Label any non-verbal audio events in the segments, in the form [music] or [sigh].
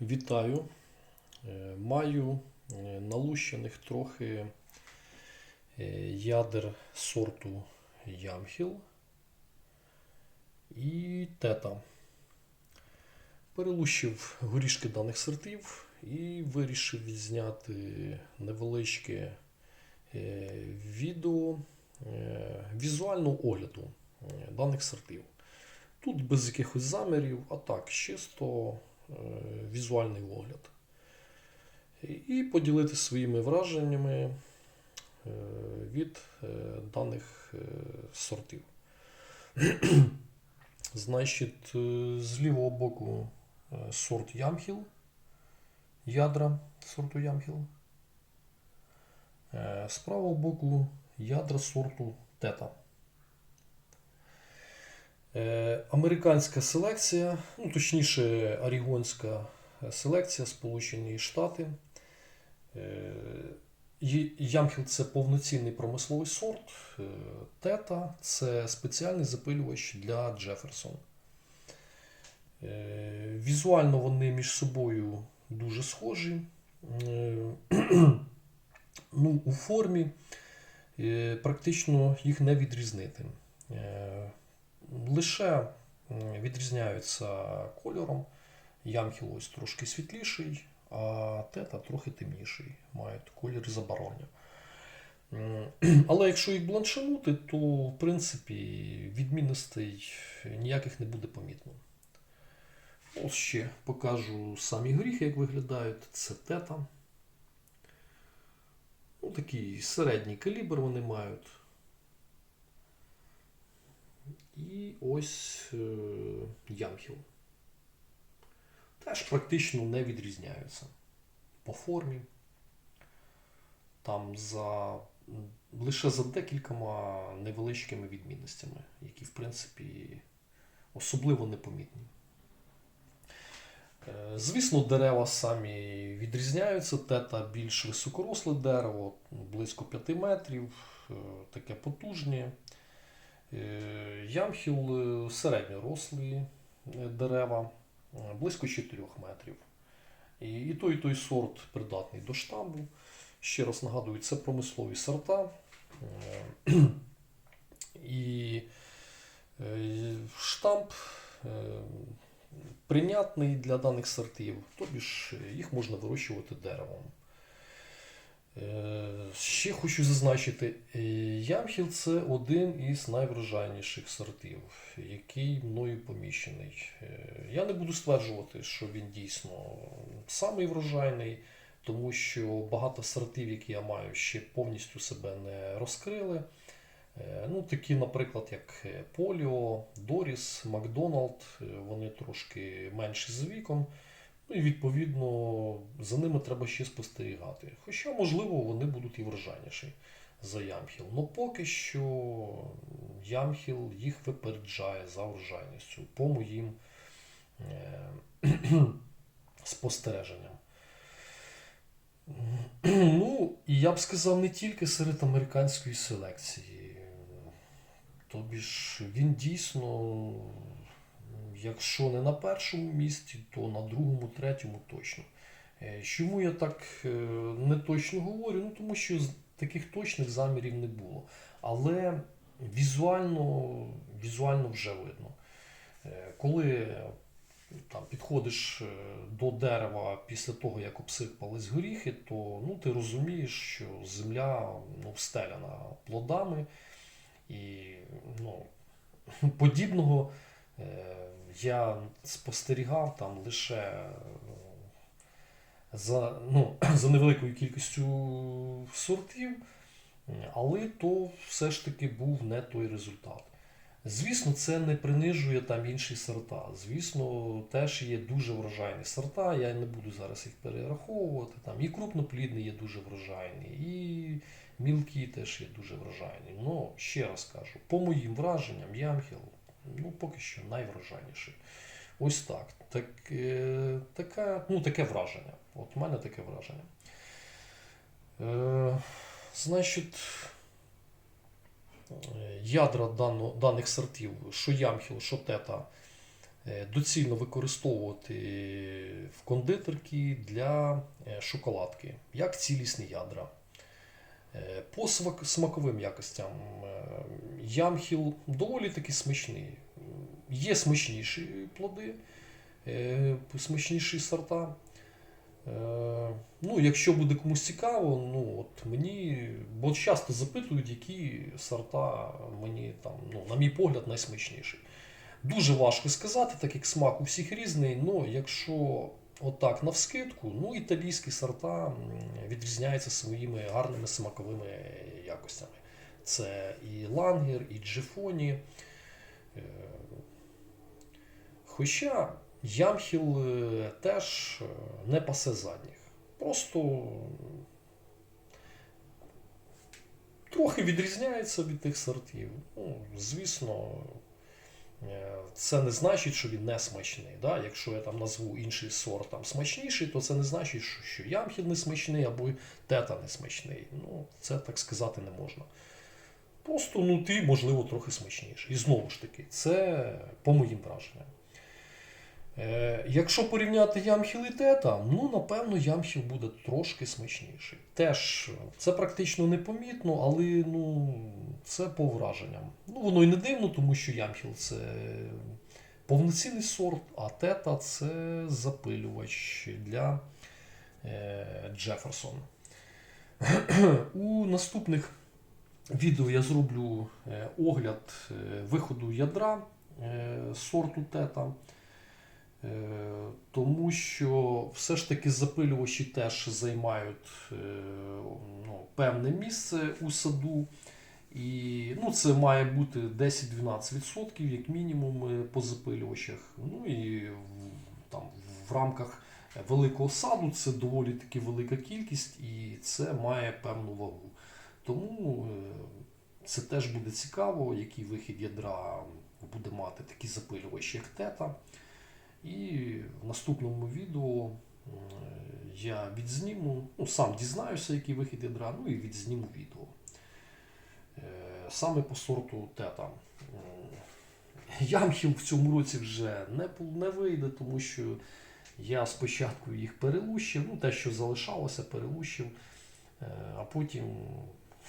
Вітаю. Е, Маю е, налущених трохи е, ядер сорту Ямхіл і тета. Перелущив горішки даних сортів і вирішив відзняти невеличке відео візуального огляду даних сортів. Тут без якихось замірів, а так, чисто візуальний огляд. І- поділитися своїми враженнями е, від е, даних е, сортів. [clears throat] Значить, е, з лівого боку е, сорт Ямхіл, ядра сорту Ямхіл. Е, З правого боку ядра сорту Тета. Е, Американська селекція, ну точніше, орігонська селекція, Сполучені Штати. Е, Ямхіл це повноцінний промисловий сорт. е, Тета це спеціальний запилювач для Джеферсон. Е, Візуально вони між собою дуже схожі. Е, [clears throat] Ну, у формі е, практично їх не відрізнити. Лише відрізняються кольором. Ямхіл ось трошки світліший, а тета трохи темніший. Мають колір забарвлення. [clears throat] Але якщо їх бланшанути, то в принципі відмінностей ніяких не буде помітно. Ось ще покажу самі горіхи, як виглядають. Це тета. Ну, такий середній калібр вони мають. І ось е, ямхіл. Теж практично не відрізняються по формі. Там за, лише за декількома невеличкими відмінностями, які, в принципі, особливо непомітні. Е, Звісно, дерева самі відрізняються. Тета більш високоросле дерево, близько 5 метрів, е, таке потужне. Е, Ямхіл е, середньорослі е, дерева, близько 4 метрів. І, той, і той сорт придатний до штамбу. Ще раз нагадую, це промислові сорта. [clears throat] І штамп прийнятний для даних сортів, тобі ж їх можна вирощувати деревом. Е, Ще хочу зазначити, е, Ямхіл це один із найврожайніших сортів, який мною поміщений. Е, Я не буду стверджувати, що він дійсно самий врожайний, тому що багато сортів, які я маю, ще повністю себе не розкрили. Ну, такі, наприклад, як Поліо, Доріс, Макдоналд, вони трошки менші за віком. Ну і відповідно за ними треба ще спостерігати. Хоча, можливо, вони будуть і врожайніші за Ямхіл. Ну поки що Ямхіл їх випереджає за врожайністю по моїм е- [clears throat] спостереженням. [clears throat] Ну, і я б сказав, не тільки серед американської селекції. Тобі ж він дійсно, якщо не на першому місці, то на другому, третьому точно. Е, Чому я так е, не точно говорю? Ну, тому що таких точних замірів не було. Але візуально, візуально вже видно. Е, Коли там, підходиш до дерева після того, як обсипались горіхи, то ну, ти розумієш, що земля ну, встеляна плодами. І ну, [laughs] подібного я спостерігав там лише е, за, ну, [clears throat] за невеликою кількістю сортів, але то все ж таки був не той результат. Звісно, це не принижує там інші сорта. Звісно, теж є дуже врожайні сорта. Я не буду зараз їх перераховувати. Там і крупноплідний є дуже врожайний, і мілкі теж є дуже врожайні. Ну, ще раз кажу, по моїм враженням, Ямхіл, ну, поки що найврожайніший. Ось так. так е, така, ну, таке враження. От у мене таке враження. Е, значить, ядра дано, даних сортів, що Ямхіл, що тета, е, доцільно використовувати в кондитерки для е, шоколадки, як цілісні ядра. Е, По смаковим якостям е, ямхіл доволі таки смачний. Є смачніші плоди, е, смачніші сорта. Ну, якщо буде комусь цікаво, ну от мені, бо часто запитують, які сорта мені там, ну, на мій погляд, найсмачніші. Дуже важко сказати, так як смак у всіх різний. Ну, якщо отак навскидку, ну італійські сорта відрізняються своїми гарними смаковими якостями. Це і лангер, і джефоні. Е, Хоча ямхіл е, теж е, не пасе задніх. Просто трохи відрізняється від тих сортів. Ну, звісно, це не значить, що він не смачний. Да? Якщо я там назву інший сорт там, смачніший, то це не значить, що, ямхіл не смачний або тета не смачний. Ну, це так сказати не можна. Просто ну, ти, можливо, трохи смачніший. І знову ж таки, це по моїм враженням. Е, якщо порівняти ямхіл і тета, ну напевно ямхіл буде трошки смачніший. Теж е, це практично непомітно, але ну, це по враженням. Ну, воно і не дивно, тому що ямхіл це повноцінний сорт, а тета це запилювач для е, Джеферсон. [clears throat] У наступних відео я зроблю е, огляд виходу ядра е, сорту тета. Е, Тому що все ж таки запилювачі теж займають е, ну, певне місце у саду. І ну, це має бути 10-12% як мінімум е, по запилювачах. Ну і там, в рамках великого саду це доволі таки велика кількість і це має певну вагу. Тому це теж буде цікаво, який вихід ядра буде мати такі запилювачі, як тета. І в наступному відео я відзніму, ну сам дізнаюся, який вихід ядра, ну і відзніму відео. Е, Саме по сорту тета. М, Ямхіл в цьому році вже не, не вийде, тому що я спочатку їх перелущив, ну те, що залишалося, перелущив, Е, а потім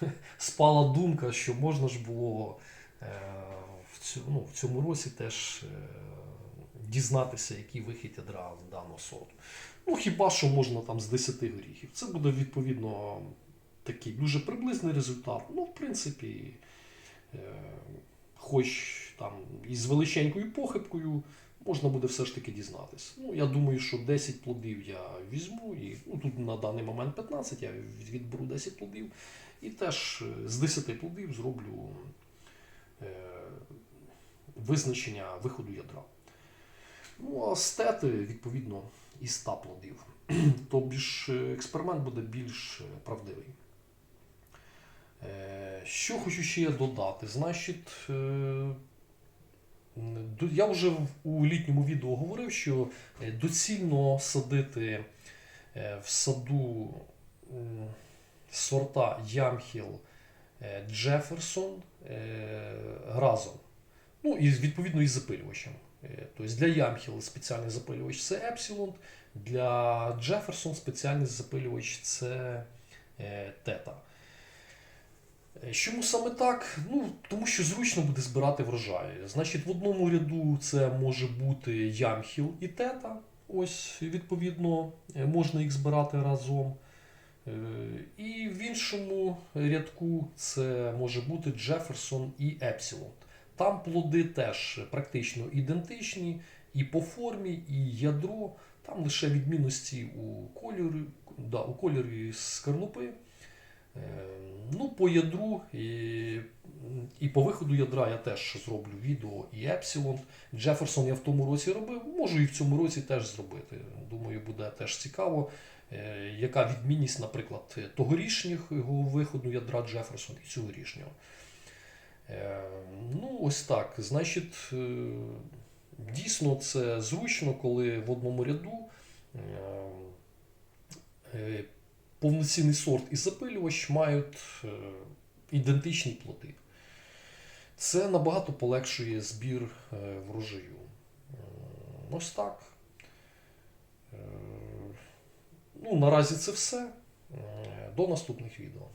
[laughs] спала думка, що можна ж було е, ну, в цьому році теж е, дізнатися, який вихід ядра даного сорту. Ну, хіба що можна там з 10 горіхів. Це буде відповідно такий дуже приблизний результат. Ну, в принципі, е, хоч там із величенькою похибкою, можна буде все ж таки дізнатися. Ну, я думаю, що 10 плодів я візьму, і ну, тут на даний момент 15, я відберу 10 плодів. І теж е, з 10 плодів зроблю е, визначення виходу ядра. Стети, відповідно, із 100 плодів. [clears throat] Тобі ж е, експеримент буде більш е, правдивий. Е, Що хочу ще додати? Значить, я вже у літньому відео говорив, що доцільно садити в саду сорта Ямхіл Джеферсон разом. Ну і відповідно із запилювачем. Е, Тобто для Ямхіл спеціальний запилювач це Епсилон, для Джеферсон спеціальний запилювач це Тета. Е, Чому саме так? Ну, тому що зручно буде збирати врожай. Значить, в одному ряду це може бути ямхіл і тета. Ось, відповідно, е, можна їх збирати разом. І в іншому рядку це може бути Джеферсон і Епсилон. Там плоди теж практично ідентичні і по формі, і ядро. Там лише відмінності у кольорі, да, у кольорі скорлупи. Е, Ну, по ядру і, і по виходу ядра я теж зроблю відео і Епсилон. Джеферсон я в тому році робив, можу і в цьому році теж зробити. Думаю, буде теж цікаво, е, яка відмінність, наприклад, тогорічнього виходу ядра Джеферсон і цьогорічнього. Е, Ну, ось так. Значить, е, дійсно це зручно, коли в одному ряду е, повноцінний сорт і запилювач мають ідентичні плоди. Це набагато полегшує збір врожаю. Ось так. Ну, наразі це все. До наступних відео.